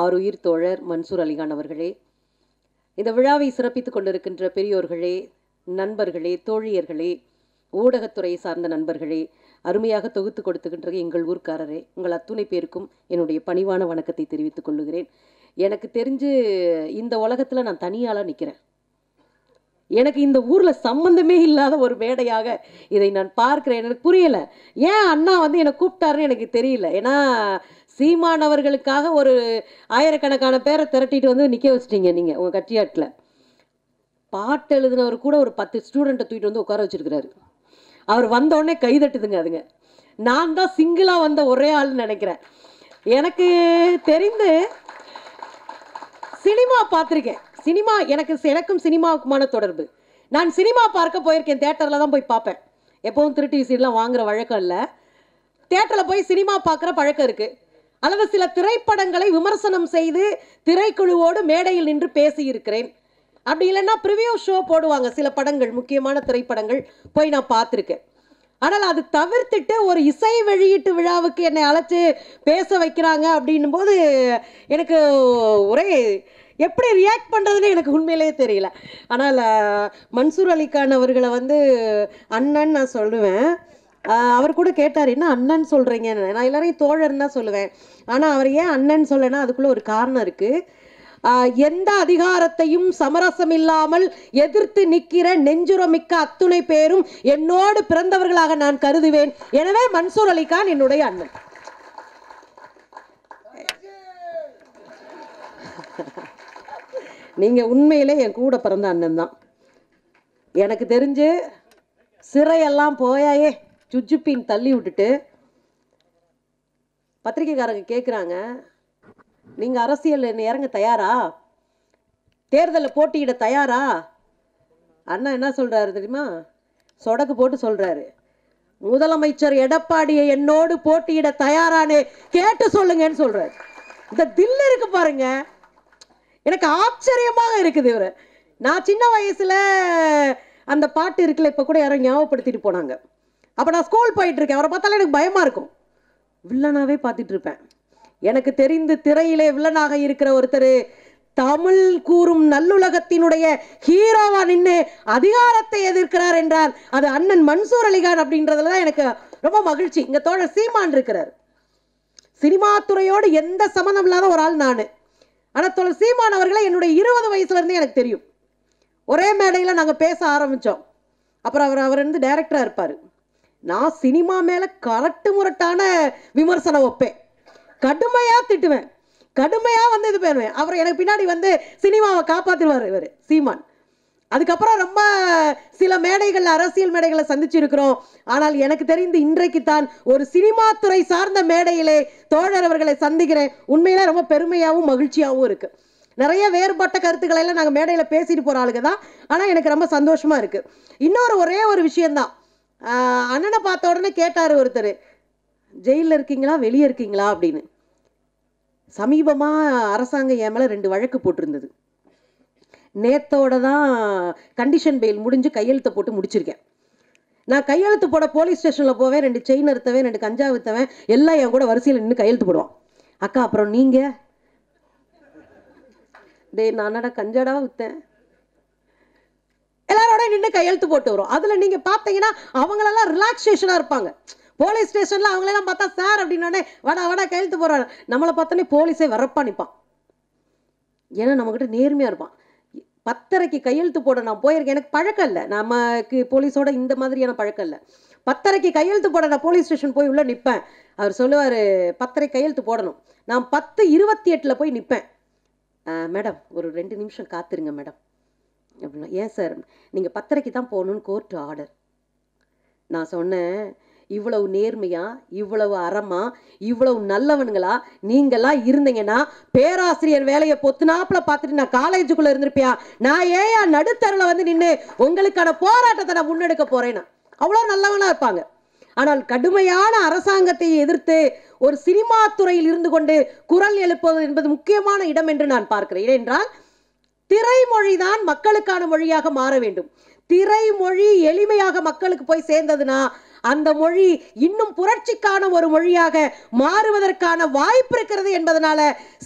ஆருயிர் தோழர் மன்சூர் அலிகான் அவர்களே இந்த விழாவை சிறப்பித்துக் கொண்டிருக்கின்ற பெரியோர்களே நண்பர்களே தோழியர்களே ஊடகத்துறையை சார்ந்த நண்பர்களே அருமையாக தொகுத்து கொடுத்துக்கின்ற எங்கள் ஊர்க்காரரே உங்கள் அத்துணை பேருக்கும் என்னுடைய பணிவான வணக்கத்தை தெரிவித்துக் கொள்ளுகிறேன். எனக்கு தெரிஞ்சு இந்த உலகத்தில் நான் தனியாளாக நிற்கிறேன் எனக்கு இந்த ஊரில் சம்பந்தமே இல்லாத ஒரு மேடையாக இதை நான் பார்க்குறேன். எனக்கு புரியலை. ஏன் அண்ணா வந்து என்னை கூப்பிட்டாருன்னு எனக்கு தெரியல. ஏன்னா சீமான் அவர்களுக்காக ஒரு ஆயிரக்கணக்கான பேரை திரட்டிட்டு வந்து நிற்க வச்சிட்டீங்க நீங்கள் உங்கள் கட்சியாட்டில் பாட்டு எழுதினவர் கூட ஒரு பத்து ஸ்டூடெண்ட்டை தூக்கிட்டு வந்து உட்கார வச்சிருக்கிறாரு. அவர் வந்தோடனே கைதட்டுதுங்க அதுங்க. நான் தான் சிங்கிளாக வந்த ஒரே ஆள்னு நினைக்கிறேன். எனக்கு தெரிந்து சினிமா பார்த்துருக்கேன். சினிமா எனக்கு எனக்கும் சினிமாவுக்குமான தொடர்பு. நான் சினிமா பார்க்க போயிருக்கேன் தேட்டரில் தான் போய் பார்ப்பேன். எப்பவும் திருட்டி சீட்லாம் வாங்குற வழக்கம் இல்லை. தேட்டரில் போய் சினிமா பார்க்குற பழக்கம் இருக்குது அல்லது சில திரைப்படங்களை விமர்சனம் செய்து திரைக்குழுவோடு மேடையில் நின்று பேசியிருக்கிறேன். அப்படி இல்லைன்னா ப்ரிவியூ ஷோ போடுவாங்க சில படங்கள் முக்கியமான திரைப்படங்கள் போய் நான் பார்த்துருக்கேன். ஆனால் அது தவிர்த்துட்டு ஒரு இசை வெளியீட்டு விழாவுக்கு என்னை அழைச்சி பேச வைக்கிறாங்க அப்படின்னும் போது எனக்கு ஒரே எப்படி ரியாக்ட் பண்ணுறதுன்னு எனக்கு உண்மையிலேயே தெரியல. ஆனால் மன்சூர் அலிகான் அவர்களை வந்து அண்ணன் நான் சொல்லுவேன். அவர் கூட கேட்டார் என்ன அண்ணன் சொல்கிறீங்க நான் எல்லாரையும் தோழர்னு தான் சொல்லுவேன். ஆனால் அவர் ஏன் அண்ணன் சொல்லனா அதுக்குள்ளே ஒரு காரணம் இருக்குது எந்த அதிகாரத்தையும் சமரசம் இல்லாமல் எதிர்த்து நிற்கிற நெஞ்சுரமிக்க அத்துணை பேரும் என்னோடு பிறந்தவர்களாக நான் கருதுவேன். எனவே மன்சூர் அலிகான் என்னுடைய அண்ணன். நீங்க உண்மையிலே என் கூட பிறந்த அண்ணன் தான். எனக்கு தெரிஞ்சு சிறையெல்லாம் போயாயே. ஜுஜுப்பின் தள்ளி விட்டுட்டு பத்திரிக்கைக்காரங்க கேட்குறாங்க நீங்கள் அரசியல் என்ன இறங்க தயாரா? தேர்தலில் போட்டியிட தயாரா? அண்ணா என்ன சொல்கிறாரு தெரியுமா? சொடக்கு போட்டு சொல்கிறாரு முதலமைச்சர் எடப்பாடியை என்னோடு போட்டியிட தயாரானே கேட்டு சொல்லுங்கன்னு சொல்கிறாரு இந்த தில்லு இருக்கு பாருங்க. எனக்கு ஆச்சரியமாக இருக்குது இவர். நான் சின்ன வயசில் அந்த பாட்டு இருக்குல்ல இப்போ கூட யாரும் ஞாபகப்படுத்திட்டு போனாங்க. அப்போ நான் ஸ்கூல் போயிட்டுருக்கேன். அவரை பார்த்தாலே எனக்கு பயமாக இருக்கும். வில்லனாகவே பார்த்துட்ருப்பேன் எனக்கு தெரிந்து திரையிலே வில்லனாக இருக்கிற ஒருத்தர் தமிழ் கூறும் நல்லுலகத்தினுடைய ஹீரோவா நின்று அதிகாரத்தை எதிர்க்கிறார் என்றால் அது அண்ணன் மன்சூர் அலிகான் அப்படின்றதுல தான் எனக்கு ரொம்ப மகிழ்ச்சி. இங்கே தோழர் சீமான் இருக்கிறார். சினிமா துறையோடு எந்த சம்மந்தம் இல்லாத ஒரு ஆள் நான். ஆனால் தோழர் சீமான் அவர்களை என்னுடைய இருபது வயசுலேருந்தே எனக்கு தெரியும். ஒரே மேடையில் நாங்கள் பேச ஆரம்பித்தோம் அப்புறம் அவர் அவர் வந்து டைரக்டராக இருப்பார். நான் சினிமா மேலே கரட்டு முரட்டான விமர்சனம் வைப்பேன். கடுமையாக திட்டுவேன். கடுமையாக வந்து இது பண்ணுவேன். அப்புறம் எனக்கு பின்னாடி வந்து சினிமாவை காப்பாற்றுவார் இவர் சீமான். அதுக்கப்புறம் ரொம்ப சில மேடைகள் அரசியல் மேடைகளை சந்திச்சிருக்கிறோம். ஆனால் எனக்கு தெரிந்து இன்றைக்கு தான் ஒரு சினிமா துறை சார்ந்த மேடையிலே தோழர் அவர்களை சந்திக்கிறேன். உண்மையில ரொம்ப பெருமையாகவும் மகிழ்ச்சியாகவும் இருக்கு. நிறைய வேறுபட்ட கருத்துக்களை எல்லாம் நாங்கள் மேடையில் பேசிட்டு போகிற ஆளுங்க தான். ஆனால் எனக்கு ரொம்ப சந்தோஷமா இருக்கு. இன்னொரு ஒரே ஒரு விஷயம்தான். அண்ணனை பார்த்த உடனே கேட்டார் ஒருத்தர் ஜெயிலில் இருக்கீங்களா? வெளியே இருக்கீங்களா? அப்படின்னு. சமீபமாக அரசாங்கம் என் மேலே ரெண்டு வழக்கு போட்டிருந்தது. நேத்தோட தான் கண்டிஷன் பெயில் முடிஞ்சு கையெழுத்தை போட்டு முடிச்சிருக்கேன். நான் கையெழுத்து போட போலீஸ் ஸ்டேஷனில் போவேன் ரெண்டு செயின் அறுத்தவன் ரெண்டு கஞ்சா வித்தவன் எல்லாம் என் கூட வரிசையில் நின்று கையெழுத்து போடுவான். அக்கா அப்புறம் நீங்கள் டேய் நானடா கஞ்சாடா விற்றேன் நின்று கையெழுத்து போட்டு வரும். அதில் நீங்கள் பார்த்தீங்கன்னா அவங்களெல்லாம் ரிலாக்ஸேஷனாக இருப்பாங்க. போலீஸ் ஸ்டேஷனில் அவங்களெல்லாம் பார்த்தா சார் அப்படின்னோடனே வாடா வாடா கையெழுத்து போடுறாங்க. நம்மளை பார்த்தோன்னே போலீஸே வரப்பா நிற்பான் ஏன்னா நம்மக்கிட்ட நேர்மையாக இருப்பான். பத்தரைக்கு கையெழுத்து போட நான் போயிருக்கேன். எனக்கு பழக்கம் இல்லை. நமக்கு போலீஸோட இந்த மாதிரியான பழக்கம் இல்லை. பத்தரைக்கு கையெழுத்து போட நான் போலீஸ் ஸ்டேஷன் போய் உள்ளே நிற்பேன் அவர் சொல்லுவார் பத்தரை கையெழுத்து போடணும். நான் பத்து இருபத்தி எட்டில் போய் நிற்பேன் மேடம் ஒரு ரெண்டு நிமிஷம் காத்துருங்க மேடம். அப்படின்னா ஏன் சார்? நீங்கள் பத்தரைக்கு தான் போகணுன்னு கோர்ட் ஆர்டர் நான் சொன்னேன் இவ்வளவு நேர்மையா? இவ்வளவு அறமா? இவ்வளவு நல்லவனுங்களா? நீங்களாம் இருந்தீங்கன்னா பேராசிரியர் வேலையை பொத்துனாப்புல பார்த்துட்டு நான் காலேஜுக்குள்ள இருந்திருப்பியா? நான் ஏயா நடுத்தரில் வந்து நின்று உங்களுக்கான போராட்டத்தை நான் முன்னெடுக்க போறேன்னா. அவ்வளோ நல்லவனா இருப்பாங்க. ஆனால் கடுமையான அரசாங்கத்தை எதிர்த்து ஒரு சினிமா துறையில் இருந்து கொண்டு குரல் எழுப்புவது என்பது முக்கியமான இடம் என்று நான் பார்க்கிறேன். ஏனென்றால் திரைமொழி தான் மக்களுக்கான மொழியாக மாற வேண்டும். திரைமொழி எளிமையாக மக்களுக்கு போய் சேர்ந்ததுன்னா அந்த மொழி இன்னும் புரட்சிக்கான ஒரு மொழியாக மாறுவதற்கான வாய்ப்பு இருக்கிறது என்பதனால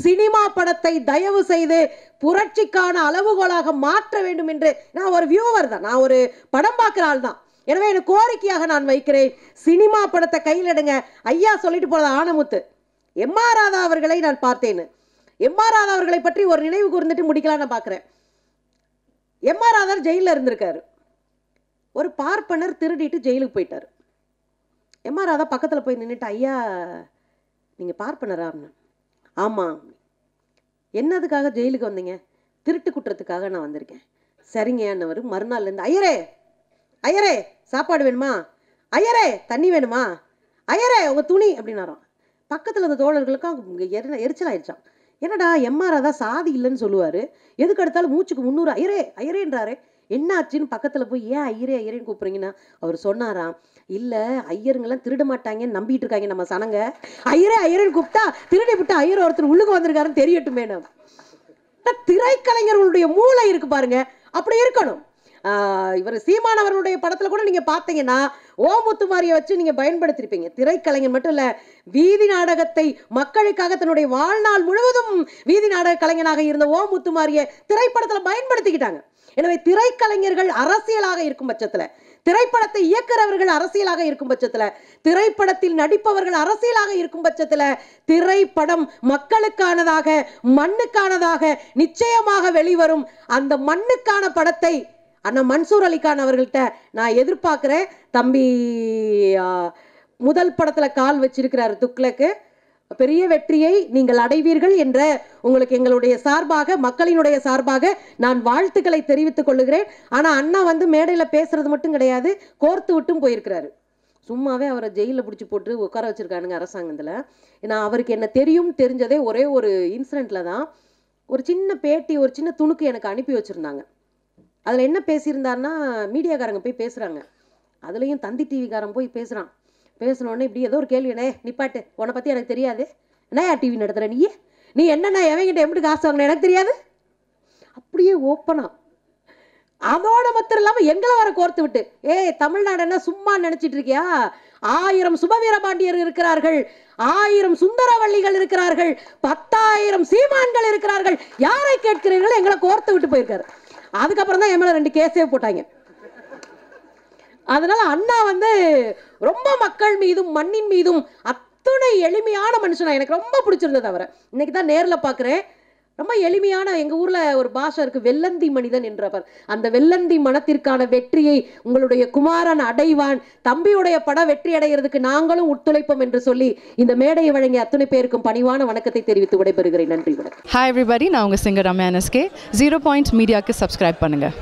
சினிமா படத்தை தயவு செய்து புரட்சிக்கான அளவுகோலாக மாற்ற வேண்டும் என்று நான் ஒரு வியூவர் தான். நான் ஒரு படம் பார்க்குற ஆள் தான். எனவே எனக்கு கோரிக்கையாக நான் வைக்கிறேன் சினிமா படத்தை கையில் எடுங்க. ஐயா சொல்லிட்டு போனது ஆனமுத்து. எம் ஆர் ராதா அவர்களை நான் பார்த்தேன்னு. எம்ஆர் ராதா அவர்களை பற்றி ஒரு நினைவு கூர்ந்துட்டு முடிக்கலாம்னு பார்க்குறேன். எம்ஆர் ஜெயிலில் இருந்திருக்காரு. ஒரு பார்ப்பனர் திருடிட்டு ஜெயிலுக்கு போயிட்டார். எம்ஆர் ராதா பக்கத்தில் போய் நின்றுட்டு ஐயா நீங்கள் பார்ப்பனரா? ஆமாம் என்னதுக்காக ஜெயிலுக்கு வந்தீங்க? திருட்டு குற்றத்துக்காக நான் வந்திருக்கேன். சரிங்க என்னவர் மறுநாள்லேருந்து ஐயரே ஐயரே சாப்பாடு வேணுமா? ஐயரே தண்ணி வேணுமா? ஐயரே உங்கள் துணி அப்படின்னாராம். பக்கத்தில் இருந்த தோழர்களுக்கும் எரி எரிச்சல் ஆயிடுச்சான் என்னடா எம்ஆர் அதான் சாதி இல்லைன்னு சொல்லுவார். எதுக்கு எடுத்தாலும் மூச்சுக்கு முந்நூறு ஐயரே ஐயரேன்றாரு. என்ன ஆச்சுன்னு பக்கத்தில் போய் ஏன் ஐயரே ஐயரேன்னு கூப்பிட்றீங்கன்னா அவர் சொன்னாராம் இல்லை ஐயருங்கெல்லாம் திருட மாட்டாங்கன்னு நம்பிட்டு இருக்காங்க நம்ம சனங்க. ஐயரே ஐயரேன்னு கூப்பிட்டா திருடி விட்டு ஐயர் ஒருத்தர் உள்ளுக்கு வந்திருக்காருன்னு தெரியட்டுமே நம்ம திரைக்கலைஞர்களுடைய மூளை இருக்கு பாருங்க அப்படி இருக்கணும். இவர் சீமான் அவர்களுடைய கூட நீங்கள் பார்த்தீங்கன்னா ஓமுத்துமாரியை வச்சு நீங்கள் பயன்படுத்திருப்பீங்க. திரைக்கலைஞர் மட்டும் இல்லை வீதி நாடகத்தை மக்களுக்காக தன்னுடைய வாழ்நாள் முழுவதும் வீதி நாடக கலைஞனாக இருந்த ஓமுத்துமாரியை திரைப்படத்தில் பயன்படுத்திக்கிட்டாங்க. எனவே திரைக்கலைஞர்கள் அரசியலாக இருக்கும் பட்சத்தில் திரைப்படத்தை இயக்குறவர்கள் அரசியலாக இருக்கும் பட்சத்தில் திரைப்படத்தில் நடிப்பவர்கள் அரசியலாக இருக்கும் பட்சத்தில் திரைப்படம் மக்களுக்கானதாக மண்ணுக்கானதாக நிச்சயமாக வெளிவரும் அந்த மண்ணுக்கான படத்தை அண்ணா மன்சூர் அலிகான் அவர்கள்ட்ட நான் எதிர்பார்க்குறேன். தம்பி முதல் படத்தில் கால் வச்சிருக்கிறாரு துக்ளக்கு. பெரிய வெற்றியை நீங்கள் அடைவீர்கள் என்ற உங்களுக்கு எங்களுடைய சார்பாக மக்களினுடைய சார்பாக நான் வாழ்த்துக்களை தெரிவித்துக் கொள்ளுகிறேன். ஆனால் அண்ணா வந்து மேடையில் பேசுறது மட்டும் கிடையாது கோர்த்து விட்டும் போயிருக்கிறாரு. சும்மாவே அவரை ஜெயிலில் பிடிச்சி போட்டு உட்கார வச்சிருக்கானுங்க அரசாங்கத்தில். ஏன்னா அவருக்கு என்ன தெரியும் தெரிஞ்சதே ஒரே ஒரு இன்சிடெண்ட்டில் தான் ஒரு சின்ன பேட்டி ஒரு சின்ன துணுக்கு எனக்கு அனுப்பி வச்சுருந்தாங்க. அதில் என்ன பேசியிருந்தாருன்னா மீடியாக்காரங்க போய் பேசுகிறாங்க அதுலேயும் தந்தி டிவிக்காரன் போய் பேசுகிறான் பேசினோடனே இப்படி ஏதோ ஒரு கேள்வினே நிப்பாட்டு. உன்னை பற்றி எனக்கு தெரியாது. என்னையா டிவி நடத்துகிற நீ? நீ என்னண்ணா எவங்கிட்ட எப்படி காசு வாங்கின? எனக்கு தெரியாது. அப்படியே ஓப்பனா. அதோட மாத்திரம் இல்லாமல் எங்களை வர கோர்த்து விட்டு. ஏய் தமிழ்நாடு என்ன சும்மா நினச்சிட்டு இருக்கியா? ஆயிரம் சுபவீர பாண்டியர் இருக்கிறார்கள். ஆயிரம் சுந்தரவள்ளிகள் இருக்கிறார்கள். பத்தாயிரம் சீமான்கள் இருக்கிறார்கள். யாரை கேட்கிறீர்கள் எங்களை கோர்த்து விட்டு போயிருக்காரு. அதுக்கப்புறம் தான் என் மேலே ரெண்டு கேஸே போட்டாங்க. அதனால அண்ணா வந்து ரொம்ப மக்கள் மீதும் மண்ணின் மீதும் அத்தனை எளிமையான மனுஷனா. எனக்கு ரொம்ப பிடிச்சிருந்தது அவரை. இன்னைக்கு தான் நேரில் பார்க்குறேன் ரொம்ப எளிமையான எங்கள் ஊரில் ஒரு பாஷை இருக்குது வெள்ளந்தி மனிதன் என்றவர். அந்த வெள்ளந்தி மனத்திற்கான வெற்றியை உங்களுடைய குமாரன் அடைவான். தம்பியுடைய படம் வெற்றி அடைகிறதுக்கு நாங்களும் ஒத்துழைப்போம் என்று சொல்லி இந்த மேடையை வழங்கிய அத்துணை பேருக்கும் பணிவான வணக்கத்தை தெரிவித்து விடைபெறுகிறேன். நன்றி வணக்கம். ஹாய் எவ்ரிபடி நான் உங்கள் சிங்கர் ரம்யா ஜீரோ பாயிண்ட் மீடியாவுக்கு சப்ஸ்கிரைப் பண்ணுங்கள்